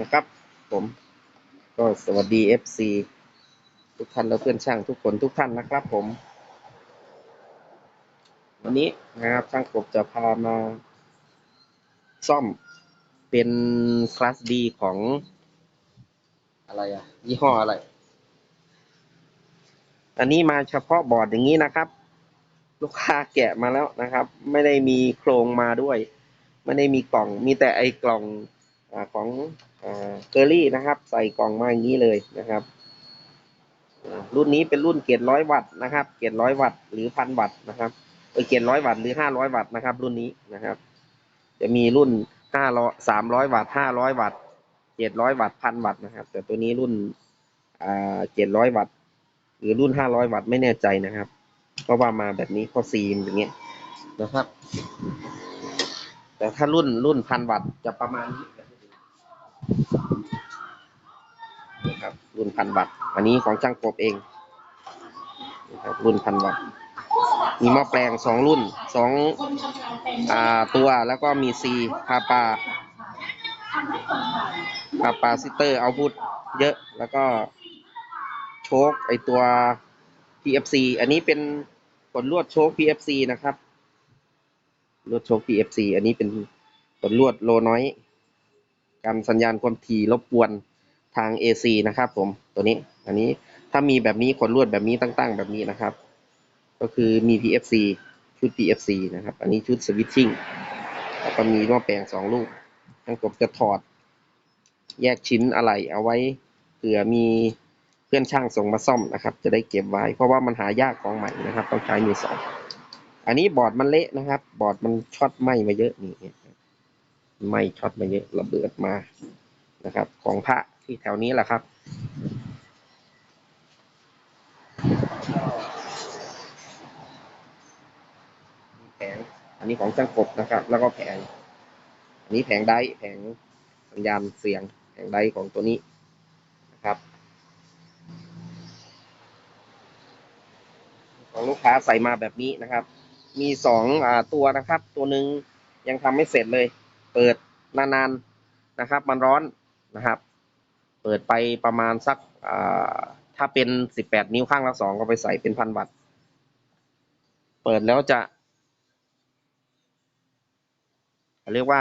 นะครับ ผม ก็สวัสดี FC ทุกท่านและเพื่อนช่างทุกคนทุกท่านนะครับ ผม วันนี้นะครับช่างกบจะพามา ซ่อมเป็นคลาสดีของ อะไรอะยี่ห้ออะไร อันนี้มาเฉพาะบอร์ดอย่างนี้นะครับลูกค้าแกะมาแล้วนะครับ ไม่ได้มีโครงมาด้วย ไม่ได้มีกล่อง มีแต่ไอ้กล่องอของ เกอรี่นะครับ ใส่กล่องมาอย่างนี้เลยนะครับ รุ่นนี้เป็นรุ่นเกียร์ร้อยวัตต์นะครับ เกียร์ร้อยวัตต์หรือพันวัตต์นะครับเออเกียร์ร้อยวัตต์หรือห้าร้อยวัตต์นะครับ รุ่นนี้นะครับ จะมีรุ่นห้าร้อยสามร้อยวัตต์ห้าร้อยวัตต์เจ็ดร้อยวัตต์พันวัตต์นะครับ แต่ตัวนี้รุ่นอ่าเจ็ดร้อยวัตต์หรือรุ่นห้าร้อยวัตต์ไม่แน่ใจนะครับเพราะว่ามาแบบนี้ข้อซีมอย่างเงี้ยนะครับ แต่ถ้ารุ่นรุ่นพันวัตต์จะประมาณนี้ นะครับรุ่นพันวัตต์อันนี้ของช่างกบเองนะครับรุ่นพันวัตต์มีหม้อแปลงสองรุ่นสองอ่าตัวแล้วก็มีซีพาปาพาปาซิเตอร์เอาพุทเยอะแล้วก็โชคไอตัว PFC อันนี้เป็นผลลวดโชค PFC นะครับลวดโชค PFC อันนี้เป็นผลลวดโลน้อย การสัญญาณความถี่รบกวนทาง AC นะครับผมตัวนี้อันนี้ถ้ามีแบบนี้ขนลวดแบบนี้ตั้ง ๆ แบบนี้นะครับ ก็คือมี PFC ชุด PFC นะครับ อันนี้ชุดสวิตชิ่งแล้วก็มีหม้อแปลงสองลูกทางกบจะถอด แยกชิ้นอะไรเอาไว้เผื่อมีเพื่อนช่างส่งมาซ่อมนะครับ จะได้เก็บไว้ เพราะว่ามันหายากของใหม่นะครับ ต้องใช้มือสองอันนี้บอร์ดมันเละนะครับ บอร์ดมันช็อตไหมมาเยอะนี่ ไม้ช็อตมาเยอะระเบิดมานะครับ ของพระที่แถวนี้แหละครับ แผงอันนี้ของช่างกบนะครับ แล้วก็แผง อันนี้แผงไดร์แผงสัญญาณเสียงแผงไดร์ของตัวนี้นะครับของลูกค้าใส่มาแบบนี้นะครับ มีสองอ่าตัวนะครับ ตัวหนึ่งยังทำไม่เสร็จเลย เปิดนานๆนะครับ มันร้อนนะครับ เปิดไปประมาณสักถ้าเป็นสิบแปดนิ้วข้างละสองก็ไปใส่เป็นพันวัตต์เปิดแล้วจะเรียกว่า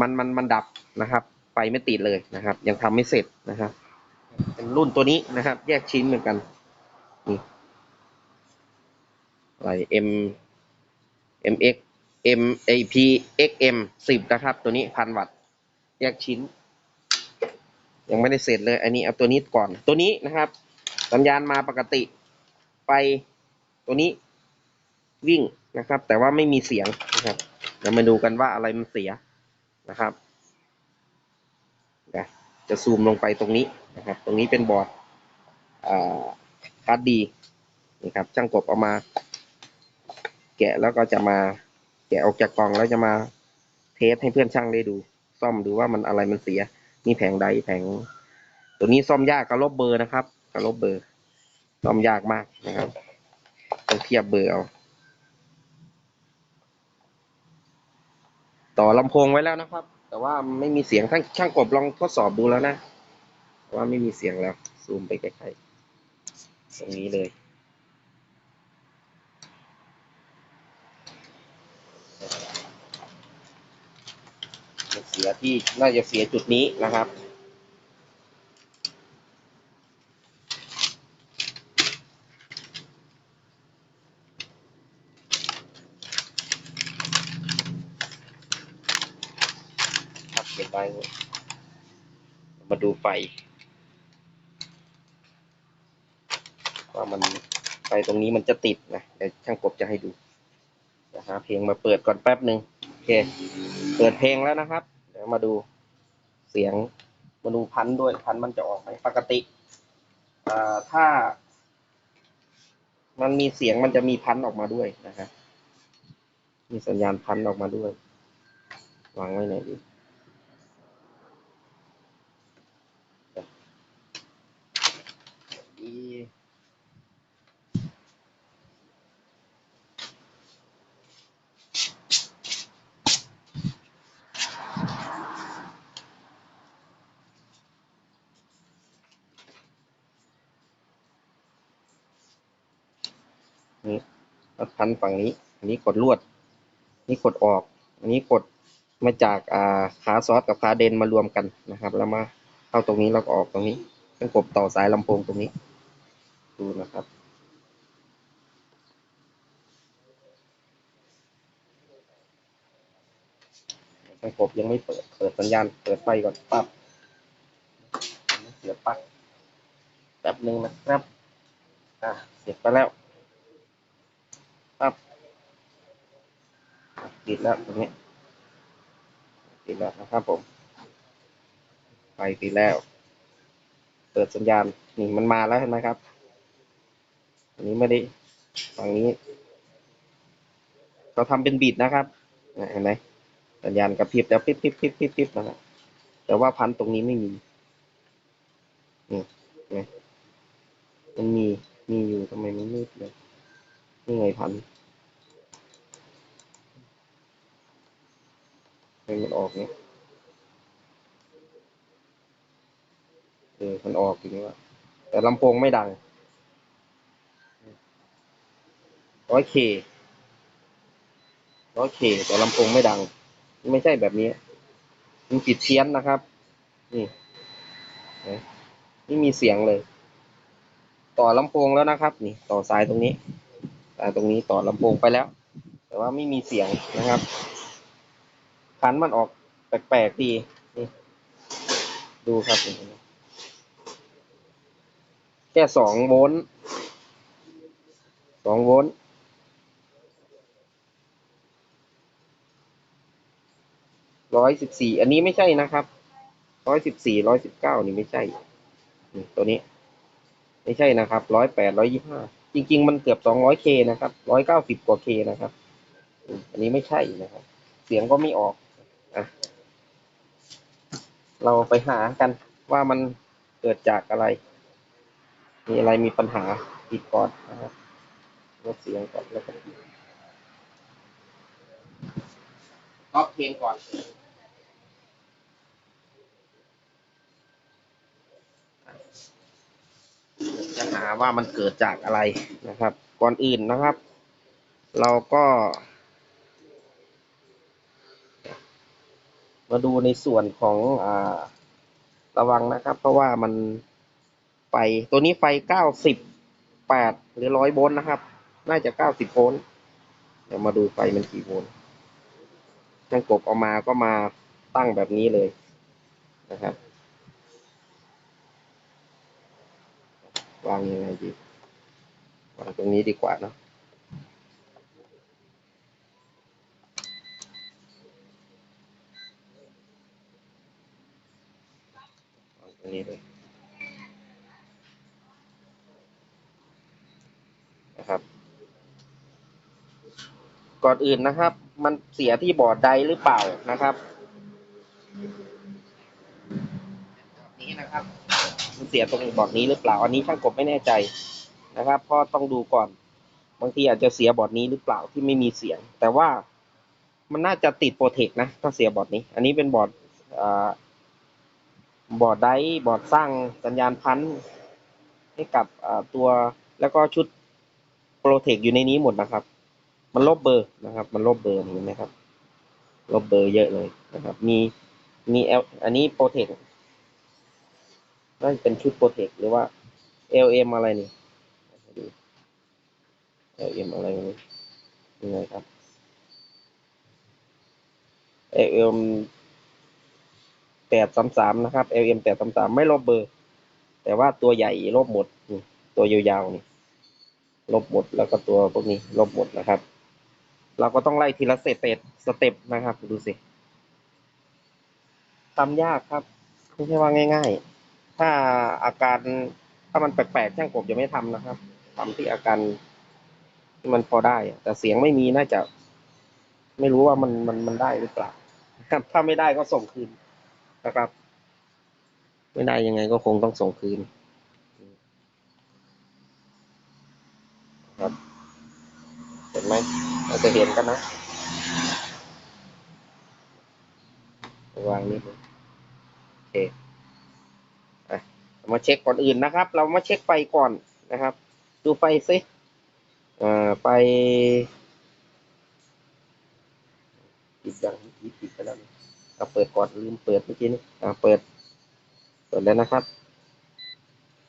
มันมันมันดับนะครับไฟไม่ติดเลยนะครับ ยังทำไม่เสร็จนะครับ เป็นรุ่นตัวนี้นะครับ แยกชิ้นเหมือนกันนี่อะไร M MX M AP XM สิบนะครับ ตัวนี้พันวัตต์แยกชิ้น ยังไม่ได้เสร็จเลย อันนี้เอาตัวนี้ก่อนตัวนี้นะครับสัญญาณมาปกติไฟตัวนี้วิ่งนะครับ แต่ว่าไม่มีเสียงนะครับเดี๋ยวมาดูกันว่าอะไรมันเสียนะครับจะซูมลงไปตรงนี้นะครับ ตรงนี้เป็นบอร์ดอ่าคาร์ดดีนี่ครับช่างกบเอามา แกะแล้วก็จะมา แกะออกจากกล่องแล้วจะมาเทสให้เพื่อนช่างได้ดู ซ่อมดูว่ามันอะไรมันเสีย นี่แผงใดแผง ตัวนี้ซ่อมยากกับลบเบอร์นะครับกับลบเบอร์ ซ่อมยากมากนะครับต้องเทียบเบอร์เอาต่อลำโพงไว้แล้วนะครับ แต่ว่าไม่มีเสียงท่านช่างกบลองทดสอบดูแล้วนะว่าไม่มีเสียงแล้ว ซูมไปใกล้ๆตรงนี้เลย มันเสียที่น่าจะเสียจุดนี้นะครับ ครับเก็บไว้มาดูไฟ ว่ามันไฟตรงนี้มันจะติดนะเดี๋ยวช่างกบจะให้ดูจะหาเพลงมาเปิดก่อนแป๊บหนึ่งโอเค เปิดเพลงแล้วนะครับ มาดูเสียงมาดูพันด้วยพันมันจะออกไหมปกติถ้า มันมีเสียงมันจะมีพันออกมาด้วยนะครับมีสัญญาณพันออกมาด้วยวางไว้ไหนดี อี นี่แล้วพันฝั่งนี้ อันนี้กดลวด นี่กดออก อันนี้กดมาจากอ่าขาซอสกับขาเดนมารวมกันนะครับ แล้วมาเข้าตรงนี้แล้วก็ออกตรงนี้เป็นกบต่อสายลำโพงตรงนี้ ดูนะครับช่างกบยังไม่เปิด เปิดสัญญาณ เปิดไฟก่อนปั๊บเสียบปลั๊กแป๊บหนึ่งนะครับ อะ เสร็จไปแล้ว ปั๊บติดแล้วตรงนี้ติดแล้วนะครับผมไฟติดแล้ว เปิดสัญญาณนี่มันมาแล้วเห็นไหมครับ อันนี้ไม่ได้ฝั่งนี้เราทำเป็นบีดนะครับเห็นไหมสัญญาณกระพริบแล้วปิ๊บปิ๊บปิ๊บปิ๊บปิ๊บนะครับแต่ว่าพันตรงนี้ไม่มีนี่ไงมันมีมีอยู่ทำไมมันมืดเลย นี่ไงพันไมมันออกเนี่ยเออมันออกจริงว่าแต่ลำโพงไม่ดังร้อยเคร้อยเคแต่ลำโพงไม่ดัง ไม่ใช่แบบนี้มันปิดเพี้ยนนะครับ นี่นไหมไม่มีเสียงเลย ต่อลำโพงแล้วนะครับ นี่ ต่อสายตรงนี้ ตรงนี้ต่อลำโพงไปแล้ว แต่ว่าไม่มีเสียงนะครับ คันมันออกแปลกๆดีนี่ดูครับแค่สองโวลต์สองโวลต์ร้อยสิบสี่อันนี้ไม่ใช่นะครับร้อยสิบสี่ร้อยสิบเก้านี่ไม่ใช่ ตัวนี้ ไม่ใช่นะครับร้อยแปดร้อยยี่ห้า จริง ๆ มันเกือบสองร้อยเคนะครับร้อยเก้าสิบกว่าเคนะครับ อันนี้ไม่ใช่นะครับ เสียงก็ไม่ออกอะเราไปหากันว่ามันเกิดจากอะไร มีอะไรมีปัญหาปิดก่อนนะครับลดเสียงก่อนแล้วก็ล็อกเพลงก่อน จะหาว่ามันเกิดจากอะไรนะครับ ก่อนอื่นนะครับ เราก็ มาดูในส่วนของอ่าระวังนะครับ เพราะว่ามันไฟตัวนี้ไฟเก้าสิบแปดหรือร้อยโวลต์นะครับ น่าจะเก้าสิบโวลต์เดี๋ยวมาดูไฟมันกี่โวลต์ช่างกบเอามาก็มาตั้งแบบนี้เลยนะครับ วางยังไงดีวางตรงนี้ดีกว่าเนอะวางตรงนี้เลยนะครับ ก่อนอื่นนะครับ มันเสียที่บอร์ดใดหรือเปล่านะครับ นี้นะครับ มันเสียตรงบอร์ดนี้หรือเปล่า อันนี้ช่างกบไม่แน่ใจนะครับเพราะต้องดูก่อน บางทีอาจจะเสียบอร์ดนี้หรือเปล่าที่ไม่มีเสียง แต่ว่ามันน่าจะติดโปรเทคนะถ้าเสียบอร์ดนี้ อันนี้เป็นบอร์ดบอร์ดไดร์บอร์ดสร้างสัญญาณพันธุ์ให้กับตัวแล้วก็ชุดโปรเทคอยู่ในนี้หมดนะครับ มันลบเบอร์นะครับ มันลบเบอร์เห็นไหมครับ ลบเบอร์เยอะเลยนะครับ มีมีเอลอันนี้โปรเทค น่าจะเป็นชุดโปรเทคหรือว่า LM อะไรนี่ดู LM อะไรนี่ยังไงครับ LM แปดสามสามนะครับ LM แปดสามสามไม่ลบเบอร์ แต่ว่าตัวใหญ่ลบหมดนี่ตัวยาวๆนี่ลบหมดแล้วก็ตัวพวกนี้ลบหมดนะครับ เราก็ต้องไล่ทีละสเต็ปสเต็ปนะครับ ดูสิทำยากครับ ไม่ใช่ว่าง่าย ๆ ถ้าอาการถ้ามันแปลกๆช่างกบจะไม่ทำนะครับทำที่อาการมันพอได้ แต่เสียงไม่มีน่าจะ ไม่รู้ว่ามันมันมันได้หรือเปล่าครับ ถ้าไม่ได้ก็ส่งคืนนะครับ ไม่ได้ยังไงก็คงต้องส่งคืนครับเห็นไหมเราจะเห็นกันนะวางนี่โอเค มาเช็คก่อนอื่นนะครับ เรามาเช็คไฟก่อนนะครับ ดูไฟซิอ่อไปปิดยังปิดปิดไปแล้วเอาเปิดก่อนลืมเปิดเมื่อกี้นี่อ่าเปิด เปิดแล้วนะครับ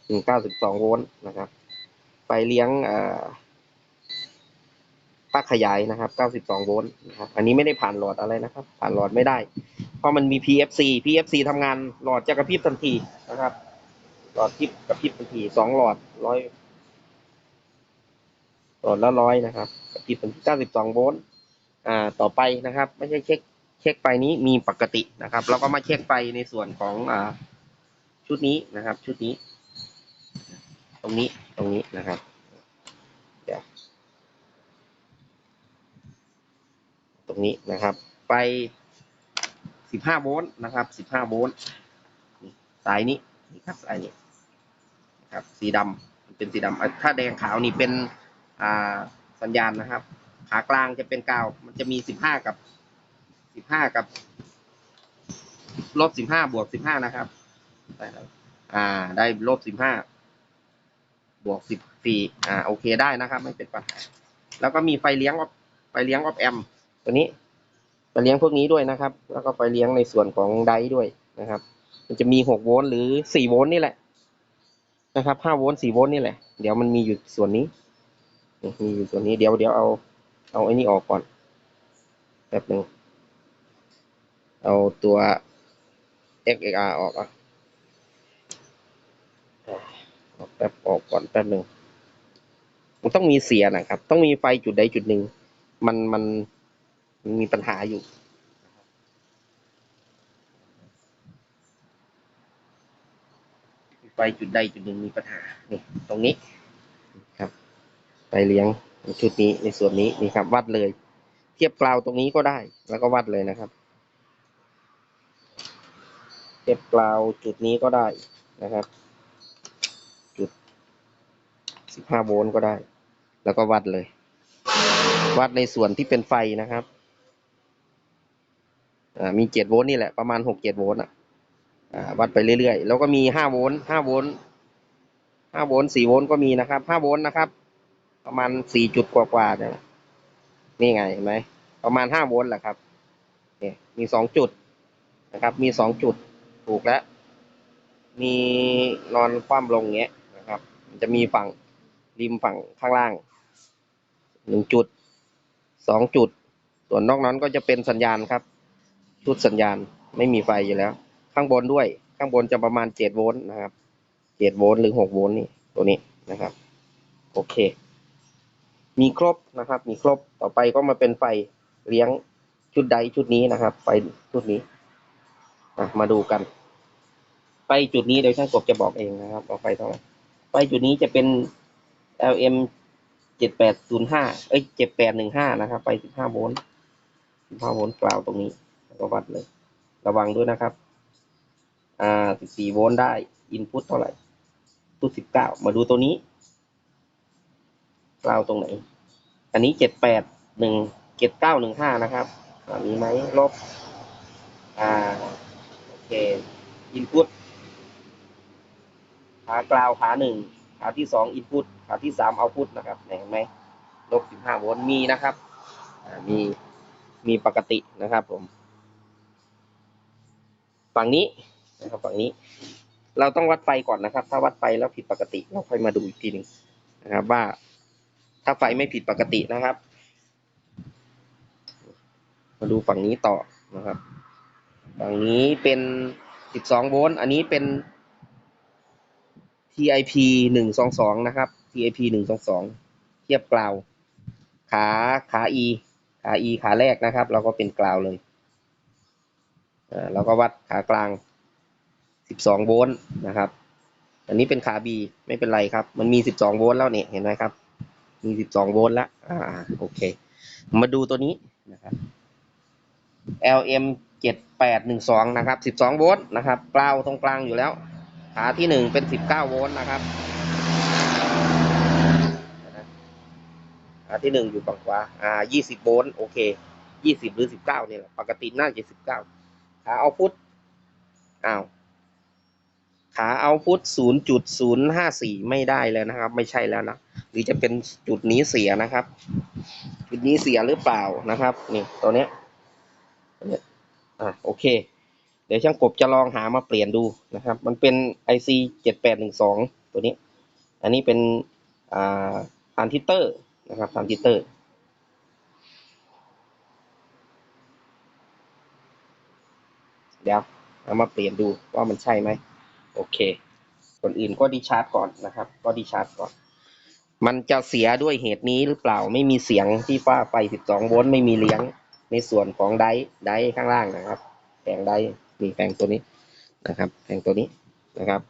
ถึงเก้าสิบสองโวลต์นะครับไปเลี้ยงอ่าปลั๊กขยายนะครับ 92 โวลต์นะครับ อันนี้ไม่ได้ผ่านหลอดอะไรนะครับ ผ่านหลอดไม่ได้ เพราะมันมี PFC PFC ทำงานหลอดจะกระพริบทันทีนะครับ หลอดพริบกระพริบทันทีสองหลอดร้อยหลอดละร้อยนะครับกระพริบทันที92โวลต์อ่าต่อไปนะครับ ไม่ใช่เช็คเช็คไฟนี้มีปกตินะครับเราก็มาเช็คไฟในส่วนของอ่าชุดนี้นะครับ ชุดนี้ ตรงนี้ตรงนี้นะครับเดี๋ยวตรงนี้นะครับไฟ15โวลต์นะครับ15โวลต์สายนี้ นี่ครับสายนี้ครับสีดำมันเป็นสีดำอะถ้าแดงขาวนี่เป็นอ่าสัญญาณนะครับ ขากลางจะเป็นกาว มันจะมี15กับ15กับลบ15บวก15นะครับได้ครับอ่า ได้ลบ15บห้าบวก14อ่าโอเคได้นะครับ ไม่เป็นปัญหาแล้วก็มีไฟเลี้ยงออฟไฟเลี้ยงออฟแอมตัวนี้ไฟเลี้ยงพวกนี้ด้วยนะครับ แล้วก็ไฟเลี้ยงในส่วนของไดร์ด้วยนะครับ มันจะมีหกโวลต์หรือสี่โวลต์นี่แหละ นะครับห้าโวลต์สี่โวลต์นี่แหละ เดี๋ยวมันมีอยู่ส่วนนี้ มีอยู่ส่วนนี้ เดี๋ยวเดี๋ยวเอา เอาไอ้นี่ออกก่อน แป๊บหนึ่ง เอาตัว XXR ออกอะออกแป๊บออกก่อนแป๊บหนึ่งมันต้องมีเสียนะครับ ต้องมีไฟจุดใดจุดหนึ่ง มันมันมันมีปัญหาอยู่ ไฟจุดใดจุดหนึ่งมีปัญหานี่ตรงนี้ครับไฟเลี้ยงชุดนี้ในส่วนนี้นี่ครับวัดเลย เทียบกราวตรงนี้ก็ได้ แล้วก็วัดเลยนะครับ เทียบกราวจุดนี้ก็ได้นะครับ จุด15โวลต์ก็ได้ แล้วก็วัดเลย วัดในส่วนที่เป็นไฟนะครับอ่ามี7โวลต์นี่แหละประมาณ6-7โวลต์อะ วัดไปเรื่อยๆ แล้วก็มี5โวลต์5โวลต์5โวลต์4โวลต์ก็มีนะครับ5โวลต์นะครับ ประมาณ4จุดกว่าๆเนี่ยนี่ไงเห็นไหมประมาณ5โวลต์แหละครับเนี่ยมี2จุดนะครับ มี2จุดถูกแล้ว มีนอนคว่ำลงเงี้ยนะครับ มันจะมีฝั่งริมฝั่งข้างล่างหนึ่งจุดสองจุด ส่วนนอกนั้นก็จะเป็นสัญญาณครับ ชุดสัญญาณไม่มีไฟอยู่แล้ว ข้างบนด้วย ข้างบนจะประมาณเจ็ดโวลต์นะครับเจ็ดโวลต์หรือหกโวลต์นี่ตัวนี้นะครับ โอเค มีครบนะครับ มีครบต่อไปก็มาเป็นไฟเลี้ยงชุดใดชุดนี้นะครับ ไฟชุดนี้อะมาดูกัน ไฟจุดนี้เดี๋ยวช่างกบจะบอกเองนะครับเอาไฟเท่าไหร่ไฟจุดนี้จะเป็น LM เจ็ดแปดศูนย์ห้าเอ้ยเจ็ดแปดหนึ่งห้านะครับไฟสิบห้าโวลต์สิบห้าโวลต์กล่าวตรงนี้แล้วก็วัดเลย ระวังด้วยนะครับ อ่าสิบสี่โวลต์ได้อินพุตเท่าไหร่พุตสิบเก้ามาดูตัวนี้กล่าวตรงไหน อันนี้เจ็ดแปดหนึ่งเจ็ดเก้าหนึ่งห้านะครับ มีไหมลบ อ่า โอเคอินพุตขากล่าวขาหนึ่งขาที่สองอินพุตขาที่สามเอาพุตนะครับเห็นไหมลบสิบห้าโวลต์มีนะครับอ่ามี มีปกตินะครับผม ฝั่งนี้ นะครับฝั่งนี้ เราต้องวัดไฟก่อนนะครับ ถ้าวัดไฟแล้วผิดปกติ เราค่อยมาดูอีกทีหนึ่งนะครับ ว่า ถ้าไฟไม่ผิดปกตินะครับ มาดูฝั่งนี้ต่อนะครับฝั่งนี้เป็น 12 โวลต์อันนี้เป็น TIP 122 นะครับ TIP 122 เทียบกราว ขาขา E ขา E ขาแรกนะครับ เราก็เป็นกราวเลยอ่าเราก็วัดขากลาง 12 โวลต์นะครับ อันนี้เป็นขา B ไม่เป็นไรครับ มันมี 12 โวลต์แล้วเนี่ยเห็นไหมครับ มี 12 โวลต์แล้วอ่าโอเค มาดูตัวนี้นะครับ LM 7812 นะครับ 12 โวลต์นะครับกราวตรงกลางอยู่แล้ว ขาที่หนึ่งเป็น 19 โวลต์นะครับขาที่หนึ่งอยู่ฝั่งขวาอ่า20 โวลต์โอเค 20 หรือ 19เนี่ยปกติน่าจะ19ขาเอาพุทอ้าว ขาเอาพุท0.054ไม่ได้แล้วนะครับ ไม่ใช่แล้วนะหรือจะเป็นจุดนี้เสียนะครับ จุดนี้เสียหรือเปล่านะครับ นี่ตัวเนี้ยอะโอเค เดี๋ยวช่างกบจะลองหามาเปลี่ยนดูนะครับ มันเป็น IC เจ็ดแปดหนึ่งสองตัวนี้ อันนี้เป็นอ่าทรานซิสเตอร์นะครับทรานซิสเตอร์เดี๋ยวเอามาเปลี่ยนดูว่ามันใช่ไหม โอเคก่อนอื่นก็ดีชาร์จก่อนนะครับ ก็ดีชาร์จก่อน มันจะเสียด้วยเหตุนี้หรือเปล่าไม่มีเสียงที่ฟ้าไฟ 12 โวลต์ไม่มีเลี้ยงในส่วนของไดร์ไดร์ข้างล่างนะครับแผงไดร์มีแผงตัวนี้นะครับแผงตัวนี้นะครับ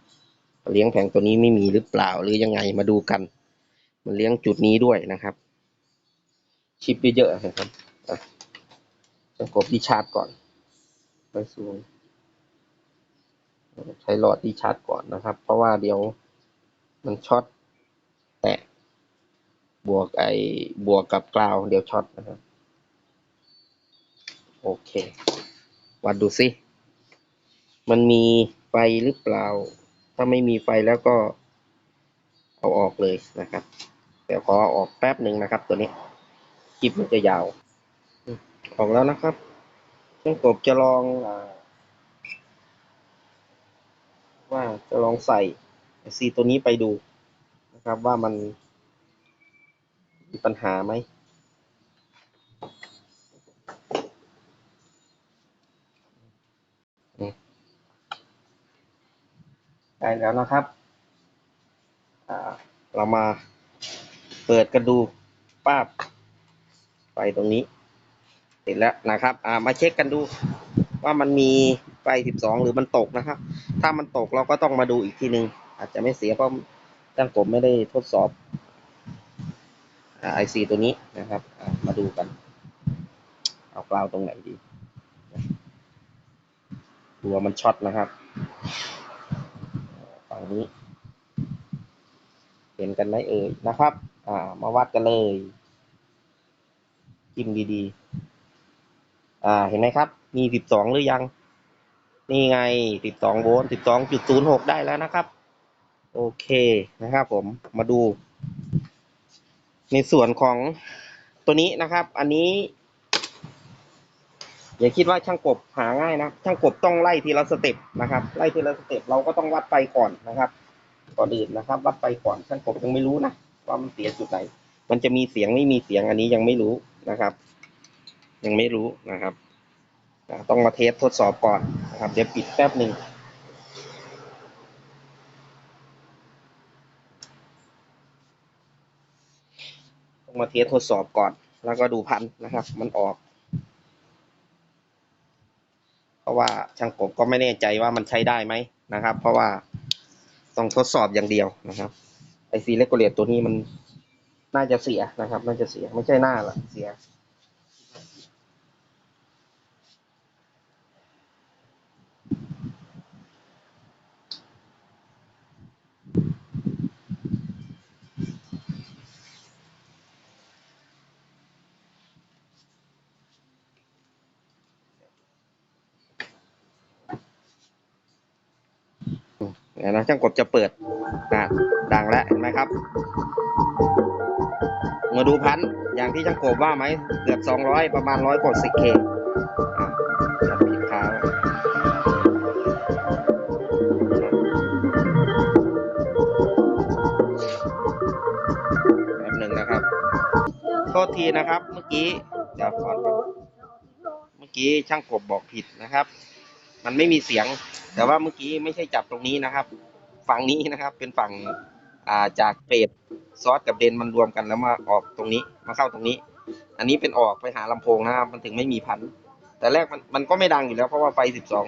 เลี้ยงแผงตัวนี้ไม่มีหรือเปล่าหรือยังไงมาดูกัน มันเลี้ยงจุดนี้ด้วยนะครับ ชิปเยอะๆนะครับอะจะกดดีชาร์จก่อน ไปสูง ใช้หลอดดีชาร์จก่อนนะครับ เพราะว่าเดี๋ยวมันช็อตแตะบวกไอ้บวกกับกราวเดี๋ยวช็อตนะครับ โอเค วัดดูสิ มันมีไฟหรือเปล่า ถ้าไม่มีไฟแล้วก็เอาออกเลยนะครับ แต่ขอเอออกแป๊บหนึ่งนะครับ ตัวนี้คลิปมันจะยาว ออกแล้วนะครับช่างกบจะลองอา ว่าจะลองใส่ซีตัวนี้ไปดูนะครับว่ามันมีปัญหาไหมได้แล้วนะครับ เรามาเปิดกันดูป้าบไฟตรงนี้ติดแล้วนะครับามาเช็คกันดูว่ามันมี ไฟ12หรือมันตกนะครับ ถ้ามันตกเราก็ต้องมาดูอีกทีหนึ่งอาจจะไม่เสียเพราะช่างผมไม่ได้ทดสอบไอซีตัวนี้นะครับมาดูกัน เอากราวตรงไหนดีดูว่ามันช็อตนะครับฝั่งนี้ เห็นกันไหมเอ่ยนะครับ อ่า มาวัดกันเลยจิ้มดีๆ อ่า เห็นไหมครับ มี12หรือยัง นี่ไง 12 โวลต์ 12.06 ได้แล้วนะครับ โอเคนะครับผม มาดู ในส่วนของตัวนี้นะครับ อันนี้ อย่าคิดว่าช่างกบหาง่ายนะ ช่างกบต้องไล่ทีละสเต็ปนะครับ ไล่ทีละสเต็ปเราก็ต้องวัดไปก่อนนะครับก่อนอื่นนะครับ วัดไปก่อน ช่างกบยังไม่รู้นะว่ามันเสียจุดไหน มันจะมีเสียงไม่มีเสียงอันนี้ยังไม่รู้นะครับ ยังไม่รู้นะครับ ต้องมาเทสทดสอบก่อน นะครับ เดี๋ยวปิดแป๊บหนึ่งต้องมาเทสทดสอบก่อน แล้วก็ดูพันนะครับ มันออก เพราะว่าช่างกบก็ไม่แน่ใจว่ามันใช้ได้ไหมนะครับ เพราะว่าต้องทดสอบอย่างเดียวนะครับไอซีเลกูเลตตัวนี้มันน่าจะเสียนะครับ น่าจะเสียไม่ใช่หน้าหรอกเสีย เดี๋ยวนะช่างกบจะเปิดอะดังแล้วเห็นไหมครับ มาดูพันธุ์อย่างที่ช่างกบว่าไหมเกือบสองร้อยประมาณร้อยกว่าสิเคอะผิดเท้าแป๊บหนึ่งนะครับโทษทีนะครับ เมื่อกี้เดี๋ยวก่อเมื่อกี้ช่างกบบอกผิดนะครับ มันไม่มีเสียง แต่ว่าเมื่อกี้ไม่ใช่จับตรงนี้นะครับ ฝั่งนี้นะครับ เป็นฝั่งอ่าจากเฟดซอสกับเดนมันรวมกันแล้วมาออกตรงนี้มาเข้าตรงนี้ อันนี้เป็นออกไปหาลำโพงนะครับ มันถึงไม่มีพัน แต่แรกมันมันก็ไม่ดังอยู่แล้ว เพราะว่าไฟสิบสอง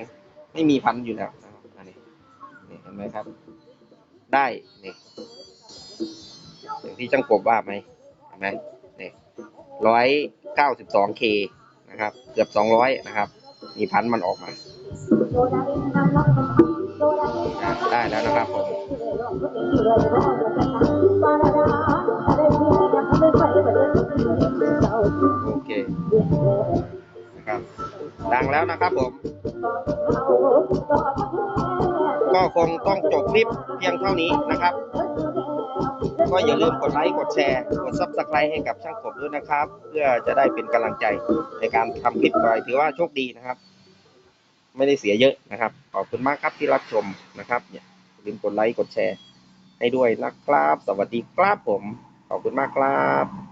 ไม่มีพันอยู่แล้วนะครับอันนี้นี่เห็นไหมครับ ได้นี่อย่างที่ช่างกบว่าไหมเห็นไหมนี่ร้อยเก้าสิบสองเคนะครับ เกือบสองร้อยนะครับ มีพันมันออกมาได้แล้วนะครับผมโอเคนะครับดังแล้วนะครับผม ก็คงต้องจบคลิปเพียงเท่านี้นะครับ ก็อย่าลืมกดไลค์ กดแชร์ กดซับสไครต์ให้กับช่างผมด้วยนะครับ เพื่อจะได้เป็นกำลังใจในการทำคลิปไปถือว่าโชคดีนะครับ ไม่ได้เสียเยอะนะครับ ขอบคุณมากครับที่รับชมนะครับอย่าลืมกดไลค์ กดแชร์ ให้ด้วยนะครับ สวัสดีครับผม ขอบคุณมากครับ